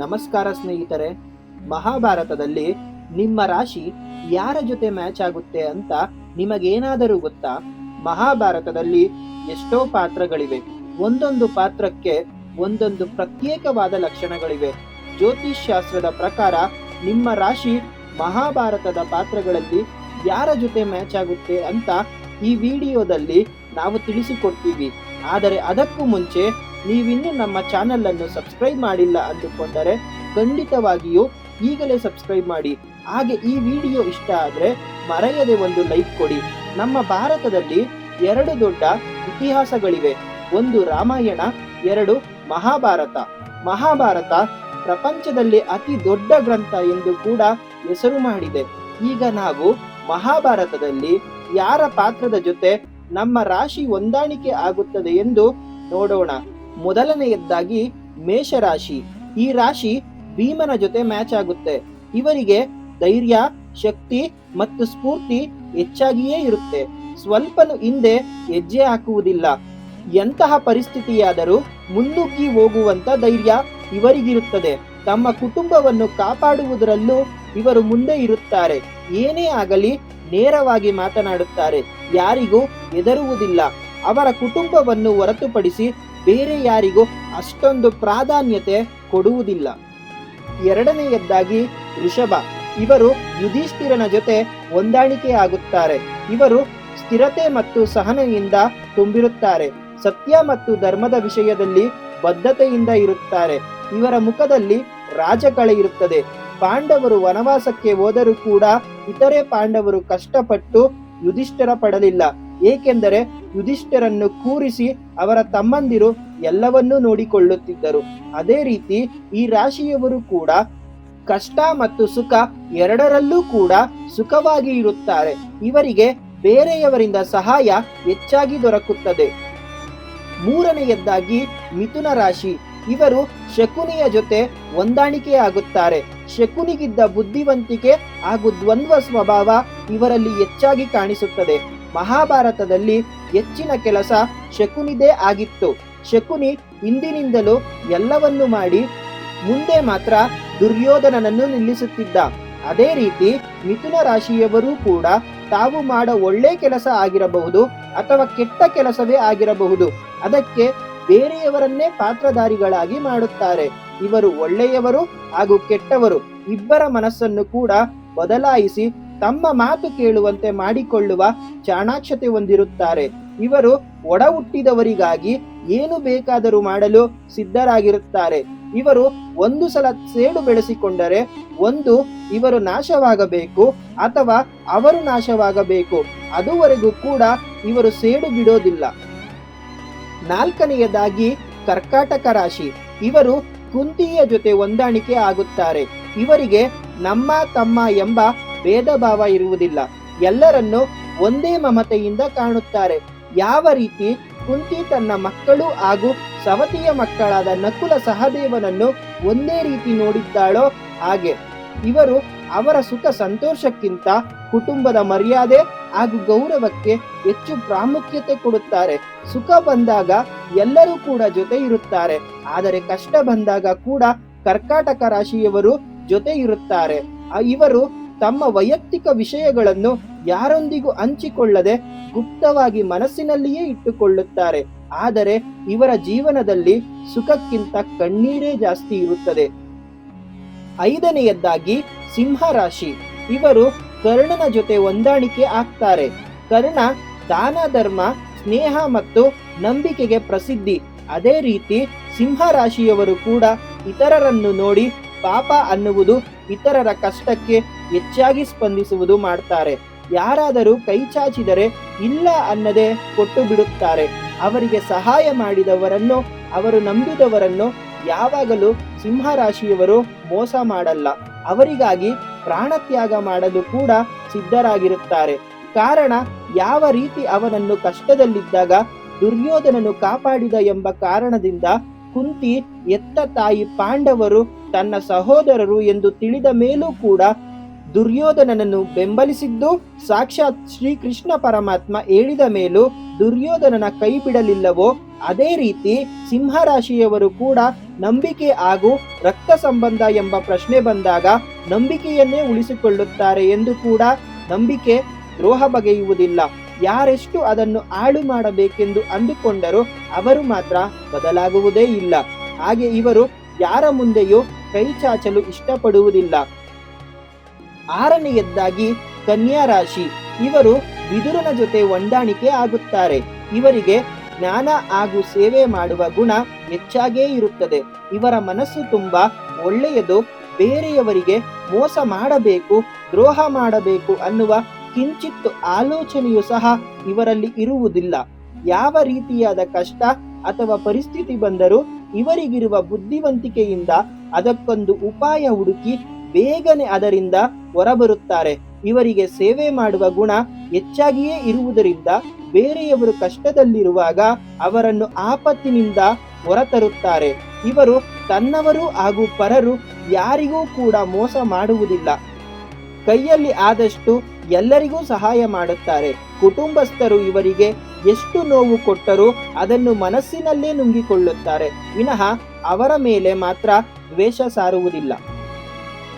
ನಮಸ್ಕಾರ ಸ್ನೇಹಿತರೆ, ಮಹಾಭಾರತದಲ್ಲಿ ನಿಮ್ಮ ರಾಶಿ ಯಾರ ಜೊತೆ ಮ್ಯಾಚ್ ಆಗುತ್ತೆ ಅಂತ ನಿಮಗೇನಾದರೂ ಗೊತ್ತಾ? ಮಹಾಭಾರತದಲ್ಲಿ ಎಷ್ಟೋ ಪಾತ್ರಗಳಿವೆ. ಒಂದೊಂದು ಪಾತ್ರಕ್ಕೆ ಒಂದೊಂದು ಪ್ರತ್ಯೇಕವಾದ ಲಕ್ಷಣಗಳಿವೆ. ಜ್ಯೋತಿಷ್ ಶಾಸ್ತ್ರದ ಪ್ರಕಾರ ನಿಮ್ಮ ರಾಶಿ ಮಹಾಭಾರತದ ಪಾತ್ರಗಳಲ್ಲಿ ಯಾರ ಜೊತೆ ಮ್ಯಾಚ್ ಆಗುತ್ತೆ ಅಂತ ಈ ವಿಡಿಯೋದಲ್ಲಿ ನಾವು ತಿಳಿಸಿಕೊಡ್ತೀವಿ. ಆದರೆ ಅದಕ್ಕೂ ಮುಂಚೆ ನೀವಿನ್ನೂ ನಮ್ಮ ಚಾನೆಲ್ ಅನ್ನು ಸಬ್ಸ್ಕ್ರೈಬ್ ಮಾಡಿಲ್ಲ ಅಂದುಕೊಂಡರೆ ಖಂಡಿತವಾಗಿಯೂ ಈಗಲೇ ಸಬ್ಸ್ಕ್ರೈಬ್ ಮಾಡಿ. ಹಾಗೆ ಈ ವಿಡಿಯೋ ಇಷ್ಟ ಆದರೆ ಮರೆಯದೆ ಒಂದು ಲೈಕ್ ಕೊಡಿ. ನಮ್ಮ ಭಾರತದಲ್ಲಿ ಎರಡು ದೊಡ್ಡ ಇತಿಹಾಸಗಳಿವೆ. ಒಂದು ರಾಮಾಯಣ, ಎರಡು ಮಹಾಭಾರತ. ಮಹಾಭಾರತ ಪ್ರಪಂಚದಲ್ಲಿ ಅತಿ ದೊಡ್ಡ ಗ್ರಂಥ ಎಂದು ಕೂಡ ಹೆಸರು ಮಾಡಿದೆ. ಈಗ ನಾವು ಮಹಾಭಾರತದಲ್ಲಿ ಯಾರ ಪಾತ್ರದ ಜೊತೆ ನಮ್ಮ ರಾಶಿ ಹೊಂದಾಣಿಕೆ ಆಗುತ್ತದೆ ಎಂದು ನೋಡೋಣ. ಮೊದಲನೆಯದ್ದಾಗಿ ಮೇಷರಾಶಿ. ಈ ರಾಶಿ ಭೀಮನ ಜೊತೆ ಮ್ಯಾಚ್ ಆಗುತ್ತೆ. ಇವರಿಗೆ ಧೈರ್ಯ, ಶಕ್ತಿ ಮತ್ತು ಸ್ಫೂರ್ತಿ ಹೆಚ್ಚಾಗಿಯೇ ಇರುತ್ತೆ. ಸ್ವಲ್ಪನು ಹಿಂದೆ ಹೆಜ್ಜೆ ಹಾಕುವುದಿಲ್ಲ. ಎಂತಹ ಪರಿಸ್ಥಿತಿಯಾದರೂ ಮುನ್ನುಗ್ಗಿ ಹೋಗುವಂತ ಧೈರ್ಯ ಇವರಿಗಿರುತ್ತದೆ. ತಮ್ಮ ಕುಟುಂಬವನ್ನು ಕಾಪಾಡುವುದರಲ್ಲೂ ಇವರು ಮುಂದೆ ಇರುತ್ತಾರೆ. ಏನೇ ಆಗಲಿ ನೇರವಾಗಿ ಮಾತನಾಡುತ್ತಾರೆ. ಯಾರಿಗೂ ಹೆದರುವುದಿಲ್ಲ. ಅವರ ಕುಟುಂಬವನ್ನು ಹೊರತುಪಡಿಸಿ ಬೇರೆ ಯಾರಿಗೂ ಅಷ್ಟೊಂದು ಪ್ರಾಧಾನ್ಯತೆ ಕೊಡುವುದಿಲ್ಲ. ಎರಡನೆಯದ್ದಾಗಿ ಋಷಭ. ಇವರು ಯುಧಿಷ್ಠಿರನ ಜೊತೆ ಹೊಂದಾಣಿಕೆ ಆಗುತ್ತಾರೆ ಇವರು ಸ್ಥಿರತೆ ಮತ್ತು ಸಹನೆಯಿಂದ ತುಂಬಿರುತ್ತಾರೆ. ಸತ್ಯ ಮತ್ತು ಧರ್ಮದ ವಿಷಯದಲ್ಲಿ ಬದ್ಧತೆಯಿಂದ ಇರುತ್ತಾರೆ. ಇವರ ಮುಖದಲ್ಲಿ ರಾಜಕಳೆ ಇರುತ್ತದೆ. ಪಾಂಡವರು ವನವಾಸಕ್ಕೆ ಹೋದರೂ ಕೂಡ ಇತರೆ ಪಾಂಡವರು ಕಷ್ಟಪಟ್ಟು ಯುಧಿಷ್ಠರ ಪಡಲಿಲ್ಲ. ಏಕೆಂದರೆ ಯುಧಿಷ್ಠರನ್ನು ಕೂರಿಸಿ ಅವರ ತಮ್ಮಂದಿರು ಎಲ್ಲವನ್ನೂ ನೋಡಿಕೊಳ್ಳುತ್ತಿದ್ದರು. ಅದೇ ರೀತಿ ಈ ರಾಶಿಯವರು ಕೂಡ ಕಷ್ಟ ಮತ್ತು ಸುಖ ಎರಡರಲ್ಲೂ ಕೂಡ ಸುಖವಾಗಿ ಇರುತ್ತಾರೆ. ಇವರಿಗೆ ಬೇರೆಯವರಿಂದ ಸಹಾಯ ಹೆಚ್ಚಾಗಿ ದೊರಕುತ್ತದೆ. ಮೂರನೆಯದ್ದಾಗಿ ಮಿಥುನ ರಾಶಿ. ಇವರು ಶಕುನಿಯ ಜೊತೆ ಹೊಂದಾಣಿಕೆ ಆಗುತ್ತಾರೆ ಶಕುನಿಗಿದ್ದ ಬುದ್ಧಿವಂತಿಕೆ ಹಾಗೂ ದ್ವಂದ್ವ ಸ್ವಭಾವ ಇವರಲ್ಲಿ ಹೆಚ್ಚಾಗಿ ಕಾಣಿಸುತ್ತದೆ. ಮಹಾಭಾರತದಲ್ಲಿ ಹೆಚ್ಚಿನ ಕೆಲಸ ಶಕುನಿದೇ ಆಗಿತ್ತು. ಶಕುನಿ ಹಿಂದಿನಿಂದಲೂ ಎಲ್ಲವನ್ನು ಮಾಡಿ ಮುಂದೆ ಮಾತ್ರ ದುರ್ಯೋಧನನನ್ನು ನಿಲ್ಲಿಸುತ್ತಿದ್ದ. ಅದೇ ರೀತಿ ಮಿಥುನ ರಾಶಿಯವರೂ ಕೂಡ ತಾವು ಮಾಡ ಒಳ್ಳೆ ಕೆಲಸ ಆಗಿರಬಹುದು ಅಥವಾ ಕೆಟ್ಟ ಕೆಲಸವೇ ಆಗಿರಬಹುದು. ಅದಕ್ಕೆ ಬೇರೆಯವರನ್ನೇ ಪಾತ್ರಧಾರಿಗಳಾಗಿ ಮಾಡುತ್ತಾರೆ. ಇವರು ಒಳ್ಳೆಯವರು ಹಾಗೂ ಕೆಟ್ಟವರು ಇಬ್ಬರ ಮನಸ್ಸನ್ನು ಕೂಡ ಬದಲಾಯಿಸಿ ತಮ್ಮ ಮಾತು ಕೇಳುವಂತೆ ಮಾಡಿಕೊಳ್ಳುವ ಚಾಣಾಕ್ಷತೆ ಹೊಂದಿರುತ್ತಾರೆ. ಇವರು ಒಡ ಹುಟ್ಟಿದವರಿಗಾಗಿ ಏನು ಬೇಕಾದರೂ ಮಾಡಲು ಸಿದ್ಧರಾಗಿರುತ್ತಾರೆ. ಇವರು ಒಂದು ಸಲ ಸೇಡು ಬೆಳೆಸಿಕೊಂಡರೆ ಒಂದು ಇವರು ನಾಶವಾಗಬೇಕು ಅಥವಾ ಅವರು ನಾಶವಾಗಬೇಕು. ಅದುವರೆಗೂ ಕೂಡ ಇವರು ಸೇಡು ಬಿಡೋದಿಲ್ಲ. ನಾಲ್ಕನೆಯದಾಗಿ ಕರ್ಕಾಟಕ ರಾಶಿ. ಇವರು ಕುಂತಿಯ ಜೊತೆ ಹೊಂದಾಣಿಕೆ ಆಗುತ್ತಾರೆ. ಇವರಿಗೆ ನಮ್ಮ ತಮ್ಮ ಎಂಬ ಭೇದ ಭಾವ ಇರುವುದಿಲ್ಲ. ಎಲ್ಲರನ್ನು ಒಂದೇ ಮಮತೆಯಿಂದ ಕಾಣುತ್ತಾರೆ. ಯಾವ ರೀತಿ ಕುಂತಿ ತನ್ನ ಮಕ್ಕಳು ಹಾಗೂ ಸವತಿಯ ಮಕ್ಕಳಾದ ನಕುಲ ಸಹದೇವನನ್ನು ಒಂದೇ ರೀತಿ ನೋಡಿದ್ದಾಳೋ ಹಾಗೆ. ಇವರು ಅವರ ಸುಖ ಸಂತೋಷಕ್ಕಿಂತ ಕುಟುಂಬದ ಮರ್ಯಾದೆ ಹಾಗೂ ಗೌರವಕ್ಕೆ ಹೆಚ್ಚು ಪ್ರಾಮುಖ್ಯತೆ ಕೊಡುತ್ತಾರೆ. ಸುಖ ಬಂದಾಗ ಎಲ್ಲರೂ ಕೂಡ ಜೊತೆ ಇರುತ್ತಾರೆ. ಆದರೆ ಕಷ್ಟ ಬಂದಾಗ ಕೂಡ ಕರ್ಕಾಟಕ ರಾಶಿಯವರು ಜೊತೆ ಇರುತ್ತಾರೆ. ಇವರು ತಮ್ಮ ವೈಯಕ್ತಿಕ ವಿಷಯಗಳನ್ನು ಯಾರೊಂದಿಗೂ ಹಂಚಿಕೊಳ್ಳದೆ ಗುಪ್ತವಾಗಿ ಮನಸ್ಸಿನಲ್ಲಿಯೇ ಇಟ್ಟುಕೊಳ್ಳುತ್ತಾರೆ. ಆದರೆ ಇವರ ಜೀವನದಲ್ಲಿ ಸುಖಕ್ಕಿಂತ ಕಣ್ಣೀರೇ ಜಾಸ್ತಿ ಇರುತ್ತದೆ. ಐದನೆಯದ್ದಾಗಿ ಸಿಂಹ ರಾಶಿ ಇವರು ಕರ್ಣನ ಜೊತೆ ಹೊಂದಾಣಿಕೆ ಆಗ್ತಾರೆ. ಕರ್ಣ ದಾನ, ಧರ್ಮ, ಸ್ನೇಹ ಮತ್ತು ನಂಬಿಕೆಗೆ ಪ್ರಸಿದ್ಧಿ. ಅದೇ ರೀತಿ ಸಿಂಹ ರಾಶಿಯವರು ಕೂಡ ಇತರರನ್ನು ನೋಡಿ ಪಾಪ ಅನ್ನುವುದು ಇತರರ ಕಷ್ಟಕ್ಕೆ ಹೆಚ್ಚಾಗಿ ಸ್ಪಂದಿಸುವುದು ಮಾಡ್ತಾರೆ. ಯಾರಾದರೂ ಕೈ ಚಾಚಿದರೆ ಇಲ್ಲ ಅನ್ನದೇ ಕೊಟ್ಟು ಬಿಡುತ್ತಾರೆ ಅವರಿಗೆ ಸಹಾಯ ಮಾಡಿದವರನ್ನು, ಅವರು ನಂಬಿದವರನ್ನು ಯಾವಾಗಲೂ ಸಿಂಹರಾಶಿಯವರು ಮೋಸ ಮಾಡಲ್ಲ. ಅವರಿಗಾಗಿ ಪ್ರಾಣತ್ಯಾಗ ಮಾಡಲು ಕೂಡ ಸಿದ್ಧರಾಗಿರುತ್ತಾರೆ. ಕಾರಣ, ಯಾವ ರೀತಿ ಅವನನ್ನು ಕಷ್ಟದಲ್ಲಿದ್ದಾಗ ದುರ್ಯೋಧನನು ಕಾಪಾಡಿದ ಎಂಬ ಕಾರಣದಿಂದ ಕುಂತಿ ಎತ್ತ ತಾಯಿ ಪಾಂಡವರು ತನ್ನ ಸಹೋದರರು ಎಂದು ತಿಳಿದ ಮೇಲೂ ಕೂಡ ದುರ್ಯೋಧನನನ್ನು ಬೆಂಬಲಿಸಿದ್ದು ಸಾಕ್ಷಾತ್ ಶ್ರೀಕೃಷ್ಣ ಪರಮಾತ್ಮ ಹೇಳಿದ ಮೇಲೂ ದುರ್ಯೋಧನನ ಕೈ ಬಿಡಲಿಲ್ಲವೋ ಅದೇ ರೀತಿ ಸಿಂಹರಾಶಿಯವರು ಕೂಡ ನಂಬಿಕೆ ಹಾಗೂ ರಕ್ತ ಸಂಬಂಧ ಎಂಬ ಪ್ರಶ್ನೆ ಬಂದಾಗ ನಂಬಿಕೆಯನ್ನೇ ಉಳಿಸಿಕೊಳ್ಳುತ್ತಾರೆ ಎಂದು ಕೂಡ ನಂಬಿಕೆ ದ್ರೋಹ ಬಗೆಯುವುದಿಲ್ಲ. ಯಾರೆಷ್ಟು ಅದನ್ನು ಹಾಳು ಮಾಡಬೇಕೆಂದು ಅಂದುಕೊಂಡರೂ ಅವರು ಮಾತ್ರ ಬದಲಾಗುವುದೇ ಇಲ್ಲ. ಹಾಗೆ ಇವರು ಯಾರ ಮುಂದೆಯೂ ಕೈ ಚಾಚಲು ಇಷ್ಟಪಡುವುದಿಲ್ಲ. ಆರನೆಯದ್ದಾಗಿ ಕನ್ಯಾ ರಾಶಿ ಇವರು ಬಿದುರನ ಜೊತೆ ಹೊಂದಾಣಿಕೆ ಆಗುತ್ತಾರೆ. ಇವರಿಗೆ ಜ್ಞಾನ ಹಾಗೂ ಸೇವೆ ಮಾಡುವ ಗುಣ ಹೆಚ್ಚಾಗೇ ಇರುತ್ತದೆ. ಇವರ ಮನಸ್ಸು ತುಂಬಾ ಒಳ್ಳೆಯದು. ಬೇರೆಯವರಿಗೆ ಮೋಸ ಮಾಡಬೇಕು, ದ್ರೋಹ ಮಾಡಬೇಕು ಅನ್ನುವ ಕಿಂಚಿತ್ತು ಆಲೋಚನೆಯು ಸಹ ಇವರಲ್ಲಿ ಇರುವುದಿಲ್ಲ. ಯಾವ ರೀತಿಯಾದ ಕಷ್ಟ ಅಥವಾ ಪರಿಸ್ಥಿತಿ ಬಂದರೂ ಇವರಿಗಿರುವ ಬುದ್ಧಿವಂತಿಕೆಯಿಂದ ಅದಕ್ಕೊಂದು ಉಪಾಯ ಹುಡುಕಿ ಬೇಗನೆ ಅದರಿಂದ ಹೊರಬರುತ್ತಾರೆ. ಇವರಿಗೆ ಸೇವೆ ಮಾಡುವ ಗುಣ ಹೆಚ್ಚಾಗಿಯೇ ಇರುವುದರಿಂದ ಬೇರೆಯವರು ಕಷ್ಟದಲ್ಲಿರುವಾಗ ಅವರನ್ನು ಆಪತ್ತಿನಿಂದ ಹೊರತರುತ್ತಾರೆ. ಇವರು ತನ್ನವರು ಹಾಗೂ ಪರರು ಯಾರಿಗೂ ಕೂಡ ಮೋಸ ಮಾಡುವುದಿಲ್ಲ. ಕೈಯಲ್ಲಿ ಆದಷ್ಟು ಎಲ್ಲರಿಗೂ ಸಹಾಯ ಮಾಡುತ್ತಾರೆ. ಕುಟುಂಬಸ್ಥರು ಇವರಿಗೆ ಎಷ್ಟು ನೋವು ಕೊಟ್ಟರೂ ಅದನ್ನು ಮನಸ್ಸಿನಲ್ಲೇ ನುಂಗಿಕೊಳ್ಳುತ್ತಾರೆ. ವಿನಃ ಅವರ ಮೇಲೆ ಮಾತ್ರ ದ್ವೇಷ ಸಾರುವುದಿಲ್ಲ.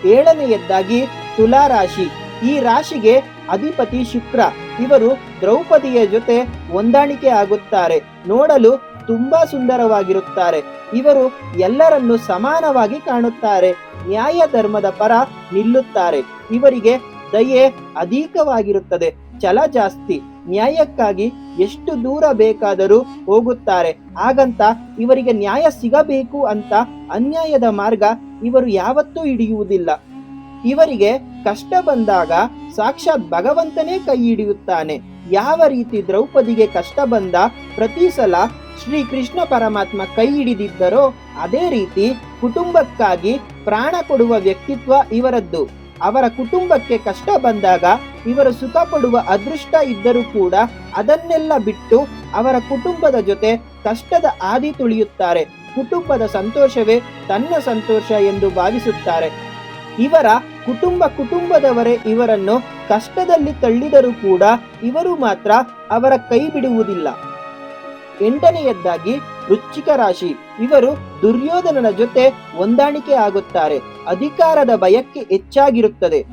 ಏಳನೆಯದ್ದಾಗಿ ತುಲಾ ರಾಶಿ. ಈ ರಾಶಿಗೆ ಅಧಿಪತಿ ಶುಕ್ರ. ಇವರು ದ್ರೌಪದಿಯ ಜೊತೆ ಹೊಂದಾಣಿಕೆ ಆಗುತ್ತಾರೆ. ನೋಡಲು ತುಂಬಾ ಸುಂದರವಾಗಿರುತ್ತಾರೆ. ಇವರು ಎಲ್ಲರನ್ನು ಸಮಾನವಾಗಿ ಕಾಣುತ್ತಾರೆ. ನ್ಯಾಯ ಧರ್ಮದ ಪರ ನಿಲ್ಲುತ್ತಾರೆ. ಇವರಿಗೆ ದಯೆ ಅಧಿಕವಾಗಿರುತ್ತದೆ. ಛಲ ಜಾಸ್ತಿ. ನ್ಯಾಯಕ್ಕಾಗಿ ಎಷ್ಟು ದೂರ ಬೇಕಾದರೂ ಹೋಗುತ್ತಾರೆ. ಹಾಗಂತ ಇವರಿಗೆ ನ್ಯಾಯ ಸಿಗಬೇಕು ಅಂತ ಅನ್ಯಾಯದ ಮಾರ್ಗ ಇವರು ಯಾವತ್ತೂ ಹಿಡಿಯುವುದಿಲ್ಲ. ಇವರಿಗೆ ಕಷ್ಟ ಬಂದಾಗ ಸಾಕ್ಷಾತ್ ಭಗವಂತನೇ ಕೈ ಹಿಡಿಯುತ್ತಾನೆ. ಯಾವ ರೀತಿ ದ್ರೌಪದಿಗೆ ಕಷ್ಟ ಬಂದ ಪ್ರತಿ ಸಲ ಶ್ರೀ ಕೃಷ್ಣ ಪರಮಾತ್ಮ ಕೈ ಹಿಡಿದಿದ್ದರೋ ಅದೇ ರೀತಿ ಕುಟುಂಬಕ್ಕಾಗಿ ಪ್ರಾಣ ಕೊಡುವ ವ್ಯಕ್ತಿತ್ವ ಇವರದ್ದು. ಅವರ ಕುಟುಂಬಕ್ಕೆ ಕಷ್ಟ ಬಂದಾಗ ಇವರು ಸುಖ ಪಡುವ ಅದೃಷ್ಟ ಇದ್ದರೂ ಕೂಡ ಅದನ್ನೆಲ್ಲ ಬಿಟ್ಟು ಅವರ ಕುಟುಂಬದ ಜೊತೆ ಕಷ್ಟದ ಆದಿ ತುಳಿಯುತ್ತಾರೆ. ಕುಟುಂಬದ ಸಂತೋಷವೇ ತನ್ನ ಸಂತೋಷ ಎಂದು ಭಾವಿಸುತ್ತಾರೆ. ಇವರ ಕುಟುಂಬ ಕುಟುಂಬದವರೇ ಇವರನ್ನು ಕಷ್ಟದಲ್ಲಿ ತಳ್ಳಿದರೂ ಕೂಡ ಇವರು ಮಾತ್ರ ಅವರ ಕೈ ಬಿಡುವುದಿಲ್ಲ. ಎಂಟನೆಯದ್ದಾಗಿ ವೃಶ್ಚಿಕ ರಾಶಿ. ಇವರು ದುರ್ಯೋಧನನ ಜೊತೆ ಹೊಂದಾಣಿಕೆ ಆಗುತ್ತಾರೆ. ಅಧಿಕಾರದ ಭಯಕ್ಕೆ ಹೆಚ್ಚಾಗಿರುತ್ತದೆ.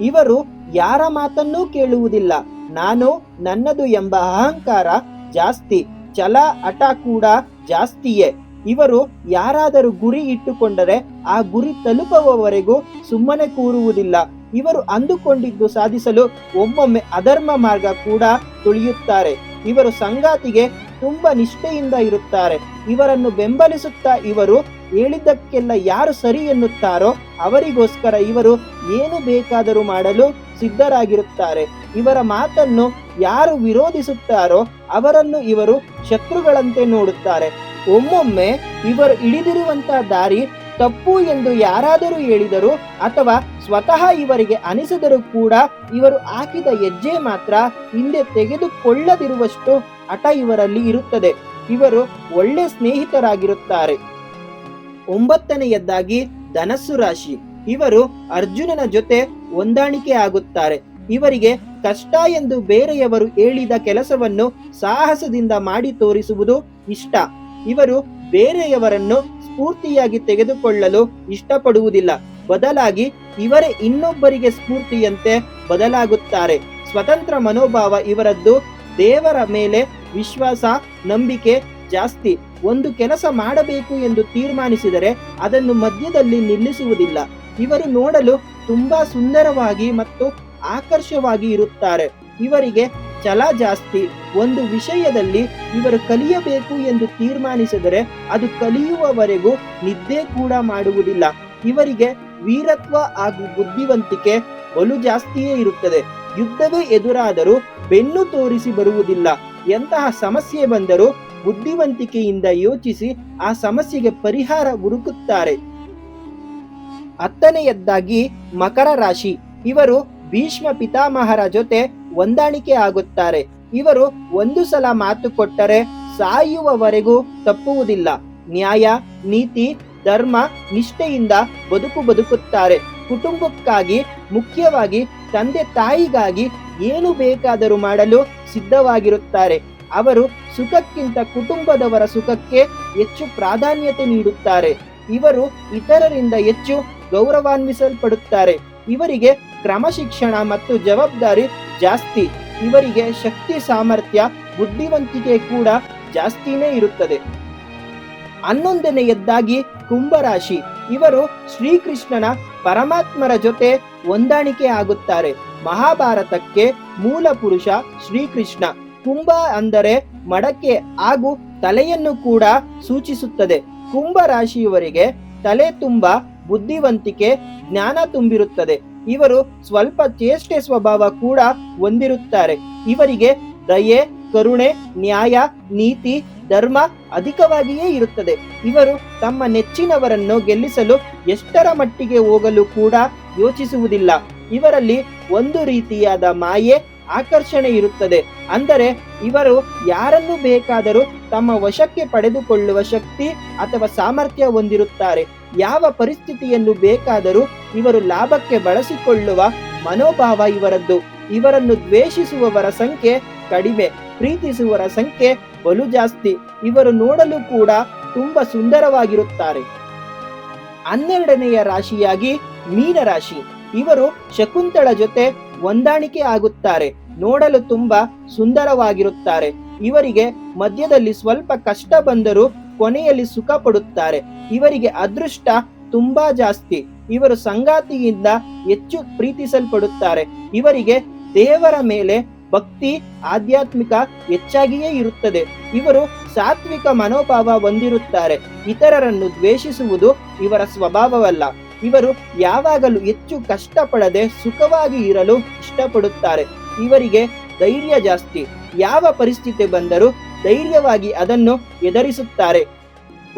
ಇವರು ಯಾರ ಮಾತನ್ನೂ ಕೇಳುವುದಿಲ್ಲ. ನಾನು ನನ್ನದು ಎಂಬ ಅಹಂಕಾರ ಜಾಸ್ತಿ, ಛಲ ಹಠ ಕೂಡ ಜಾಸ್ತಿಯೇ. ಇವರು ಯಾರಾದರೂ ಗುರಿ ಇಟ್ಟುಕೊಂಡರೆ ಆ ಗುರಿ ತಲುಪುವವರೆಗೂ ಸುಮ್ಮನೆ ಕೂರುವುದಿಲ್ಲ. ಇವರು ಅಂದುಕೊಂಡಿದ್ದು ಸಾಧಿಸಲು ಒಮ್ಮೊಮ್ಮೆ ಅಧರ್ಮ ಮಾರ್ಗ ಕೂಡ ತುಳಿಯುತ್ತಾರೆ. ಇವರು ಸಂಗಾತಿಗೆ ತುಂಬಾ ನಿಷ್ಠೆಯಿಂದ ಇರುತ್ತಾರೆ. ಇವರನ್ನು ಬೆಂಬಲಿಸುತ್ತಾ ಇವರು ಹೇಳಿದ್ದಕ್ಕೆಲ್ಲ ಯಾರು ಸರಿ ಎನ್ನುತ್ತಾರೋ ಅವರಿಗೋಸ್ಕರ ಇವರು ಏನು ಬೇಕಾದರೂ ಮಾಡಲು ಸಿದ್ಧರಾಗಿರುತ್ತಾರೆ. ಇವರ ಮಾತನ್ನು ಯಾರು ವಿರೋಧಿಸುತ್ತಾರೋ ಅವರನ್ನು ಇವರು ಶತ್ರುಗಳಂತೆ ನೋಡುತ್ತಾರೆ. ಒಮ್ಮೊಮ್ಮೆ ಇವರು ಇಳಿದಿರುವಂತಹ ದಾರಿ ತಪ್ಪು ಎಂದು ಯಾರಾದರೂ ಹೇಳಿದರು ಅಥವಾ ಸ್ವತಃ ಇವರಿಗೆ ಅನಿಸಿದರೂ ಕೂಡ ಇವರು ಹಾಕಿದ ಹೆಜ್ಜೆ ಮಾತ್ರ ಹಿಂದೆ ತೆಗೆದುಕೊಳ್ಳದಿರುವಷ್ಟು ಹಠ ಇವರಲ್ಲಿ ಇರುತ್ತದೆ. ಇವರು ಒಳ್ಳೆ ಸ್ನೇಹಿತರಾಗಿರುತ್ತಾರೆ. ಒಂಬತ್ತನೆಯದ್ದಾಗಿ ಧನಸ್ಸು ರಾಶಿ. ಇವರು ಅರ್ಜುನನ ಜೊತೆ ಹೊಂದಾಣಿಕೆ ಆಗುತ್ತಾರೆ. ಇವರಿಗೆ ಕಷ್ಟ ಎಂದು ಬೇರೆಯವರು ಹೇಳಿದ ಕೆಲಸವನ್ನು ಸಾಹಸದಿಂದ ಮಾಡಿ ತೋರಿಸುವುದು ಇಷ್ಟ. ಇವರು ಬೇರೆಯವರನ್ನು ಸ್ಫೂರ್ತಿಯಾಗಿ ತೆಗೆದುಕೊಳ್ಳಲು ಇಷ್ಟಪಡುವುದಿಲ್ಲ. ಬದಲಾಗಿ ಇವರೇ ಇನ್ನೊಬ್ಬರಿಗೆ ಸ್ಫೂರ್ತಿಯಂತೆ ಬದಲಾಗುತ್ತಾರೆ. ಸ್ವತಂತ್ರ ಮನೋಭಾವ ಇವರದ್ದು ದೇವರ ಮೇಲೆ ವಿಶ್ವಾಸ, ನಂಬಿಕೆ ಜಾಸ್ತಿ. ಒಂದು ಕೆಲಸ ಮಾಡಬೇಕು ಎಂದು ತೀರ್ಮಾನಿಸಿದರೆ ಅದನ್ನು ಮಧ್ಯದಲ್ಲಿ ನಿಲ್ಲಿಸುವುದಿಲ್ಲ. ಇವರು ನೋಡಲು ತುಂಬಾ ಸುಂದರವಾಗಿ ಮತ್ತು ಆಕರ್ಷವಾಗಿ ಇರುತ್ತಾರೆ. ಇವರಿಗೆ ಛಲ ಜಾಸ್ತಿ. ಒಂದು ವಿಷಯದಲ್ಲಿ ಇವರು ಕಲಿಯಬೇಕು ಎಂದು ತೀರ್ಮಾನಿಸಿದರೆ ಅದು ಕಲಿಯುವವರೆಗೂ ನಿದ್ದೆ ಕೂಡ ಮಾಡುವುದಿಲ್ಲ. ಇವರಿಗೆ ವೀರತ್ವ ಹಾಗೂ ಬುದ್ಧಿವಂತಿಕೆ ಬಲು ಜಾಸ್ತಿಯೇ ಇರುತ್ತದೆ. ಯುದ್ಧವೇ ಎದುರಾದರೂ ಬೆನ್ನು ತೋರಿಸಿ ಬರುವುದಿಲ್ಲ. ಎಂತಹ ಸಮಸ್ಯೆ ಬಂದರೂ ಬುದ್ಧಿವಂತಿಕೆಯಿಂದ ಯೋಚಿಸಿ ಆ ಸಮಸ್ಯೆಗೆ ಪರಿಹಾರ ಹುಡುಕುತ್ತಾರೆ. ಹತ್ತನೆಯದ್ದಾಗಿ ಮಕರ ರಾಶಿ. ಇವರು ಭೀಷ್ಮ ಪಿತಾಮಹರ ಜೊತೆ ಹೊಂದಾಣಿಕೆ ಆಗುತ್ತಾರೆ. ಇವರು ಒಂದು ಸಲ ಮಾತು ಕೊಟ್ಟರೆ ಸಾಯುವವರೆಗೂ ತಪ್ಪುವುದಿಲ್ಲ. ನ್ಯಾಯ, ನೀತಿ, ಧರ್ಮ, ನಿಷ್ಠೆಯಿಂದ ಬದುಕು ಬದುಕುತ್ತಾರೆ. ಕುಟುಂಬಕ್ಕಾಗಿ, ಮುಖ್ಯವಾಗಿ ತಂದೆ ತಾಯಿಗಾಗಿ ಏನು ಬೇಕಾದರೂ ಮಾಡಲು ಸಿದ್ಧವಾಗಿರುತ್ತಾರೆ. ಅವರು ಸುಖಕ್ಕಿಂತ ಕುಟುಂಬದವರ ಸುಖಕ್ಕೆ ಹೆಚ್ಚು ಪ್ರಾಧಾನ್ಯತೆ ನೀಡುತ್ತಾರೆ. ಇವರು ಇತರರಿಂದ ಹೆಚ್ಚು ಗೌರವಾನ್ವಿಸಲ್ಪಡುತ್ತಾರೆ. ಇವರಿಗೆ ಕ್ರಮಶಿಕ್ಷಣ ಮತ್ತು ಜವಾಬ್ದಾರಿ ಜಾಸ್ತಿ. ಇವರಿಗೆ ಶಕ್ತಿ ಸಾಮರ್ಥ್ಯ ಬುದ್ಧಿವಂತಿಕೆ ಕೂಡ ಜಾಸ್ತಿನೇ ಇರುತ್ತದೆ. ಹನ್ನೊಂದನೆಯದ್ದಾಗಿ ಕುಂಭರಾಶಿ. ಇವರು ಶ್ರೀಕೃಷ್ಣನ ಪರಮಾತ್ಮರ ಜೊತೆ ಹೊಂದಾಣಿಕೆ ಆಗುತ್ತಾರೆ. ಮಹಾಭಾರತಕ್ಕೆ ಮೂಲ ಪುರುಷ ಶ್ರೀಕೃಷ್ಣ. ಕುಂಭ ಅಂದರೆ ಮಡಕೆ ಹಾಗೂ ತಲೆಯನ್ನು ಕೂಡ ಸೂಚಿಸುತ್ತದೆ. ಕುಂಭ ರಾಶಿಯವರಿಗೆ ತಲೆ ತುಂಬ, ಬುದ್ಧಿವಂತಿಕೆ, ಜ್ಞಾನ ತುಂಬಿರುತ್ತದೆ. ಇವರು ಸ್ವಲ್ಪ ಚೇಷ್ಟೆ ಸ್ವಭಾವ ಕೂಡ ಹೊಂದಿರುತ್ತಾರೆ. ಇವರಿಗೆ ದಯೆ, ಕರುಣೆ, ನ್ಯಾಯ, ನೀತಿ ಧರ್ಮ ಅಧಿಕವಾಗಿಯೇ ಇರುತ್ತದೆ. ಇವರು ತಮ್ಮ ನೆಚ್ಚಿನವರನ್ನು ಗೆಲ್ಲಿಸಲು ಎಷ್ಟರ ಮಟ್ಟಿಗೆ ಹೋಗಲು ಕೂಡ ಯೋಚಿಸುವುದಿಲ್ಲ. ಇವರಲ್ಲಿ ಒಂದು ರೀತಿಯಾದ ಮಾಯೆ, ಆಕರ್ಷಣೆ ಇರುತ್ತದೆ. ಅಂದರೆ ಇವರು ಯಾರನ್ನು ಬೇಕಾದರೂ ತಮ್ಮ ವಶಕ್ಕೆ ಪಡೆದುಕೊಳ್ಳುವ ಶಕ್ತಿ ಅಥವಾ ಸಾಮರ್ಥ್ಯ ಹೊಂದಿರುತ್ತಾರೆ. ಯಾವ ಪರಿಸ್ಥಿತಿಯನ್ನು ಬೇಕಾದರೂ ಇವರು ಲಾಭಕ್ಕೆ ಬಳಸಿಕೊಳ್ಳುವ ಮನೋಭಾವ ಇವರದ್ದು. ಇವರನ್ನು ದ್ವೇಷಿಸುವವರ ಸಂಖ್ಯೆ ಕಡಿಮೆ, ಪ್ರೀತಿಸುವವರ ಸಂಖ್ಯೆ ಬಲು ಜಾಸ್ತಿ, ಇವರು ನೋಡಲು ಕೂಡ ತುಂಬಾ ಸುಂದರವಾಗಿರುತ್ತಾರೆ. ಹನ್ನೆರಡನೆಯ ರಾಶಿಯಾಗಿ ಮೀನರಾಶಿ ಇವರು ಶಕುಂತಳ ಜೊತೆ ಹೊಂದಾಣಿಕೆ ಆಗುತ್ತಾರೆ, ನೋಡಲು ತುಂಬಾ ಸುಂದರವಾಗಿರುತ್ತಾರೆ. ಇವರಿಗೆ ಮಧ್ಯದಲ್ಲಿ ಸ್ವಲ್ಪ ಕಷ್ಟ ಬಂದರೂ ಕೊನೆಯಲ್ಲಿ ಸುಖ ಪಡುತ್ತಾರೆ. ಇವರಿಗೆ ಅದೃಷ್ಟ ತುಂಬಾ ಜಾಸ್ತಿ. ಇವರು ಸಂಗಾತಿಯಿಂದ ಹೆಚ್ಚು ಪ್ರೀತಿಸಲ್ಪಡುತ್ತಾರೆ. ಇವರಿಗೆ ದೇವರ ಮೇಲೆ ಭಕ್ತಿ ಆಧ್ಯಾತ್ಮಿಕ ಹೆಚ್ಚಾಗಿಯೇ ಇರುತ್ತದೆ. ಇವರು ಸಾತ್ವಿಕ ಮನೋಭಾವ ಹೊಂದಿರುತ್ತಾರೆ. ಇತರರನ್ನು ದ್ವೇಷಿಸುವುದು ಇವರ ಸ್ವಭಾವವಲ್ಲ. ಇವರು ಯಾವಾಗಲೂ ಹೆಚ್ಚು ಕಷ್ಟಪಡದೆ ಸುಖವಾಗಿ ಇರಲು ಇಷ್ಟಪಡುತ್ತಾರೆ. ಇವರಿಗೆ ಧೈರ್ಯ ಜಾಸ್ತಿ. ಯಾವ ಪರಿಸ್ಥಿತಿ ಬಂದರೂ ಧೈರ್ಯವಾಗಿ ಅದನ್ನು ಎದುರಿಸುತ್ತಾರೆ.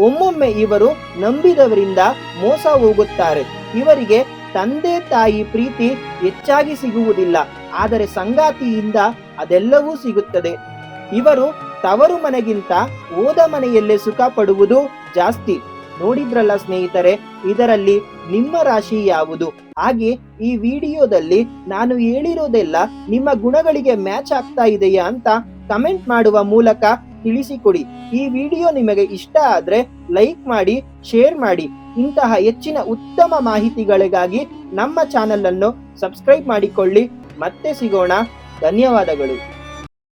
ಒಮ್ಮೊಮ್ಮೆ ಇವರು ನಂಬಿದವರಿಂದ ಮೋಸ ಹೋಗುತ್ತಾರೆ. ಇವರಿಗೆ ತಂದೆ ತಾಯಿ ಪ್ರೀತಿ ಹೆಚ್ಚಾಗಿ ಸಿಗುವುದಿಲ್ಲ. ಆದರೆ ಸಂಗಾತಿಯಿಂದ ಅದೆಲ್ಲವೂ ಸಿಗುತ್ತದೆ. ಇವರು ತವರು ಮನೆಗಿಂತ ಓದ ಮನೆಯಲ್ಲೇ ಸುಖ ಪಡುವುದು ಜಾಸ್ತಿ. ನೋಡಿದ್ರಲ್ಲ ಸ್ನೇಹಿತರೆ, ಇದರಲ್ಲಿ ನಿಮ್ಮ ರಾಶಿ ಯಾವುದು? ಹಾಗೆ ಈ ವಿಡಿಯೋದಲ್ಲಿ ನಾನು ಹೇಳಿರೋದೆಲ್ಲ ನಿಮ್ಮ ಗುಣಗಳಿಗೆ ಮ್ಯಾಚ್ ಆಗ್ತಾ ಇದೆಯಾ ಅಂತ ಕಮೆಂಟ್ ಮಾಡುವ ಮೂಲಕ ತಿಳಿಸಿಕೊಡಿ. ಈ ವಿಡಿಯೋ ನಿಮಗೆ ಇಷ್ಟ ಆದ್ರೆ ಲೈಕ್ ಮಾಡಿ, ಶೇರ್ ಮಾಡಿ. ಇಂತಹ ಹೆಚ್ಚಿನ ಉತ್ತಮ ಮಾಹಿತಿಗಳಿಗಾಗಿ ನಮ್ಮ ಚಾನೆಲ್ ಅನ್ನು ಸಬ್ಸ್ಕ್ರೈಬ್ ಮಾಡಿಕೊಳ್ಳಿ. ಮತ್ತೆ ಸಿಗೋಣ. ಧನ್ಯವಾದಗಳು.